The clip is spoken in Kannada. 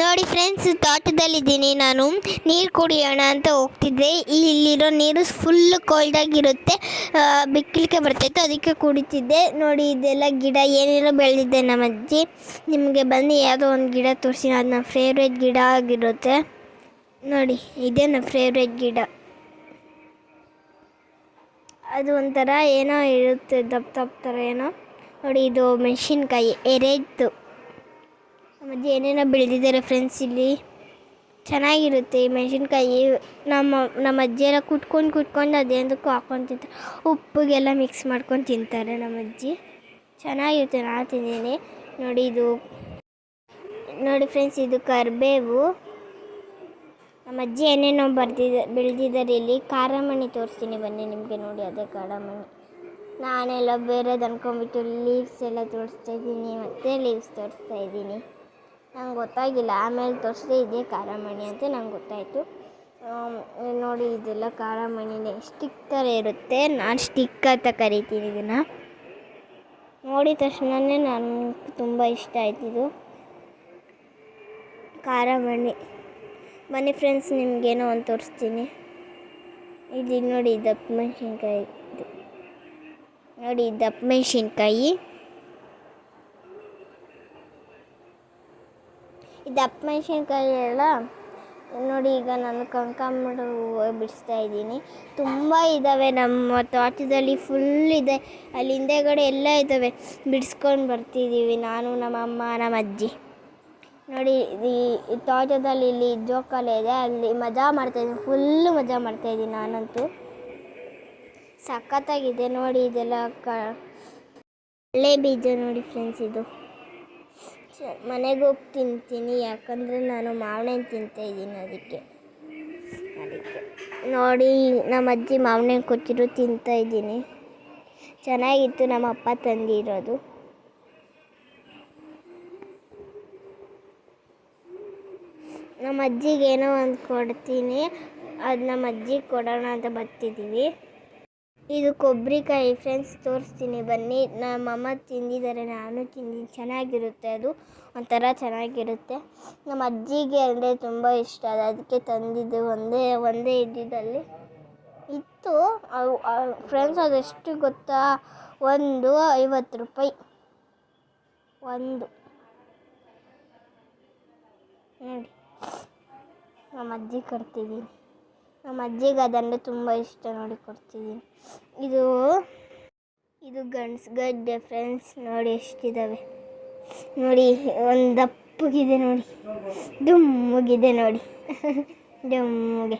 ನೋಡಿ ಫ್ರೆಂಡ್ಸ್ ತೋಟದಲ್ಲಿದ್ದೀನಿ ನಾನು. ನೀರು ಕುಡಿಯೋಣ ಅಂತ ಹೋಗ್ತಿದ್ದೆ. ಇಲ್ಲಿರೋ ನೀರು ಫುಲ್ ಕೋಲ್ಡಾಗಿರುತ್ತೆ ಬಿಕ್ಕಲಿಕ್ಕೆ ಬರ್ತಾಯಿತ್ತು, ಅದಕ್ಕೆ ಕುಡಿತಿದ್ದೆ. ನೋಡಿ, ಇದೆಲ್ಲ ಗಿಡ, ಏನೇನೋ ಬೆಳೆದಿದ್ದೆ ನಮ್ಮ ಅಜ್ಜಿ. ನಿಮಗೆ ಬಂದು ಯಾವುದೋ ಒಂದು ಗಿಡ ತೋರಿಸಿ ಅದು ನನ್ನ ಫೇವ್ರೇಟ್ ಗಿಡ ಆಗಿರುತ್ತೆ. ನೋಡಿ, ಇದೇ ನನ್ನ ಫೇವ್ರೇಟ್ ಗಿಡ. ಅದು ಒಂಥರ ಏನೋ ಇರುತ್ತೆ, ದಪ್ಪ ದಪ್ಪ ಥರ ಏನೋ. ನೋಡಿ, ಇದು ಮೆಣಸಿನ್ಕಾಯಿ, ಎರೆದ್ದು. ನಮ್ಮ ಅಜ್ಜಿ ಏನೇನೋ ಬೆಳೆದಿದ್ದಾರೆ ಫ್ರೆಂಡ್ಸ್ ಇಲ್ಲಿ. ಚೆನ್ನಾಗಿರುತ್ತೆ ಮೆಣಸಿನ್ಕಾಯಿ. ನಮ್ಮ ನಮ್ಮ ಅಜ್ಜಿ ಎಲ್ಲ ಕುಟ್ಕೊಂಡು ಕುಟ್ಕೊಂಡು ಅದೇನಕ್ಕೂ ಹಾಕೊಂಡು ತಿಂತಾರೆ. ಉಪ್ಪಿಗೆಲ್ಲ ಮಿಕ್ಸ್ ಮಾಡ್ಕೊಂಡು ತಿಂತಾರೆ ನಮ್ಮ ಅಜ್ಜಿ. ಚೆನ್ನಾಗಿರುತ್ತೆ, ನಾನು ತಿಂದೀನಿ ನೋಡಿ ಇದು. ನೋಡಿ ಫ್ರೆಂಡ್ಸ್ ಇದು ಕರಿಬೇವು. ನಮ್ಮ ಅಜ್ಜಿ ಏನೇನೋ ಬರ್ದಿದ್ದ ಬೆಳೆದಿದ್ದಾರೆ ಇಲ್ಲಿ. ಖಾರಮಣಿ ತೋರಿಸ್ತೀನಿ ಬನ್ನಿ ನಿಮಗೆ ನೋಡಿ, ಅದೇ ಖಾರಮಣಿ ನಾನೆಲ್ಲ ಬೇರೆದು ಅಂದ್ಕೊಂಬಿಟ್ಟು ಲೀವ್ಸ್ ಎಲ್ಲ ತೋರಿಸ್ತಾ ಇದ್ದೀನಿ, ಮತ್ತು ಲೀವ್ಸ್ ತೋರಿಸ್ತಾ ಇದ್ದೀನಿ. ನಂಗೆ ಗೊತ್ತಾಗಿಲ್ಲ. ಆಮೇಲೆ ತೋರಿಸಿದೆ, ಇದೇ ಖಾರಮಣಿ ಅಂತ ನಂಗೆ ಗೊತ್ತಾಯಿತು. ನೋಡಿ, ಇದೆಲ್ಲ ಖಾರಮಣಿನೇ ಸ್ಟಿಕ್ ಥರ ಇರುತ್ತೆ. ನಾನು ಸ್ಟಿಕ್ ಅಂತ ಕರಿತೀನಿ ಇದನ್ನು. ನೋಡಿದ ತಕ್ಷಣವೇ ನನಗೆ ತುಂಬ ಇಷ್ಟ ಆಯ್ತಿದು ಖಾರಮಣಿ ಬನ್ನಿ ಫ್ರೆಂಡ್ಸ್ ನಿಮಗೇನೋ ಒಂದು ತೋರಿಸ್ತೀನಿ. ಇದು ನೋಡಿ, ದಪ್ಪ ಮೆಣಸಿನ್ಕಾಯಿ ನೋಡಿ, ದಪ್ಪ ಮೆಣಸಿನ್ಕಾಯಿ. ಈ ದಪ್ಪ ಮೆಣಸಿನ್ಕಾಯಿ ಎಲ್ಲ ನೋಡಿ, ಈಗ ನಾನು ಕನಕಾಂಬರ ಹೂವು ಬಿಡಿಸ್ತಾ ಇದ್ದೀನಿ. ತುಂಬ ಇದ್ದಾವೆ ನಮ್ಮ ತೋಟದಲ್ಲಿ ಫುಲ್ ಇದೆ. ಅಲ್ಲಿ ಹಿಂದೆಗಡೆ ಎಲ್ಲ ಇದ್ದಾವೆ ಬಿಡಿಸ್ಕೊಂಡು ಬರ್ತಿದ್ದೀವಿ ನಾನು, ನಮ್ಮ ಅಮ್ಮ, ನಮ್ಮ ಅಜ್ಜಿ. ನೋಡಿ, ಈ ತೋಟದಲ್ಲಿ ಇಲ್ಲಿ ಜೋಕಾಲಿ ಇದೆ. ಅಲ್ಲಿ ಮಜಾ ಮಾಡ್ತಾಯಿದ್ದೀನಿ ಫುಲ್ಲು ಮಜಾ ಮಾಡ್ತಾಯಿದ್ದೀನಿ ನಾನಂತೂ. ಸಖತ್ತಾಗಿದೆ ನೋಡಿ ಇದೆಲ್ಲ ಕ ಒಳ್ಳೆ ಬೀಜ ನೋಡಿ ಫ್ರೆಂಡ್ಸ್ ಇದು. ಮನೆಗೆ ಹೋಗಿ ತಿಂತೀನಿ, ಯಾಕಂದರೆ ನಾನು ಮಾವನೇ ತಿಂತಾ ಇದ್ದೀನಿ ಅದಕ್ಕೆ. ಅದಕ್ಕೆ. ನೋಡಿ ನಮ್ಮ ಅಜ್ಜಿ ಮಾವನೇ ಕೊಟ್ಟಿರೋ ತಿಂತಾ ಇದ್ದೀನಿ. ಚೆನ್ನಾಗಿತ್ತು ನಮ್ಮ ಅಪ್ಪ ತಂದಿರೋದು. ನಮ್ಮ ಅಜ್ಜಿಗೆ ಏನೋ ಒಂದು ಕೊಡ್ತೀನಿ, ಅದು ನಮ್ಮ ಅಜ್ಜಿಗೆ ಕೊಡೋಣ ಅಂತ ಬರ್ತಿದ್ದೀವಿ ಇದು ಕೊಬ್ಬರಿಕಾಯಿ ಫ್ರೆಂಡ್ಸ್ ತೋರಿಸ್ತೀನಿ. ಬನ್ನಿ. ನಮ್ಮಮ್ಮ ತಿಂದಿದ್ದಾರೆ, ನಾನು ತಿಂದು ಚೆನ್ನಾಗಿರುತ್ತೆ ಅದು. ಒಂಥರ ಚೆನ್ನಾಗಿರುತ್ತೆ. ನಮ್ಮ ಅಜ್ಜಿಗೆ ಅಂದರೆ ತುಂಬ ಇಷ್ಟ. ಅದು ಅದಕ್ಕೆ ತಂದಿದ್ದು. ಒಂದೇ ಒಂದೇ ಇದ್ದಿದ್ದಲ್ಲಿ ಇತ್ತು. ಫ್ರೆಂಡ್ಸ್ ಅದೆಷ್ಟು ಗೊತ್ತಾ? ಒಂದು ಐವತ್ತು ರೂಪಾಯಿ. ಒಂದು. ನೋಡಿ. ನಮ್ಮ ಅಜ್ಜಿ ಕೊಡ್ತಿದ್ದೀನಿ ನಮ್ಮ ಅಜ್ಜಿಗೆ ಅದಂದರೆ ತುಂಬ ಇಷ್ಟ ನೋಡಿ ಕೊಡ್ತಿದ್ದೀನಿ. ಇದು ಇದು ಗಂಡ್ಸ್ ಗಡ್ಡೆ ಫ್ರೆಂಡ್ಸ್ ನೋಡಿ ಎಷ್ಟಿದ್ದಾವೆ ನೋಡಿ ಒಂದು ದಪ್ಪಗಿದೆ ನೋಡಿ. ದುಮ್ಮುಗಿದೆ ನೋಡಿ. ಡುಮ್ಮಗೆ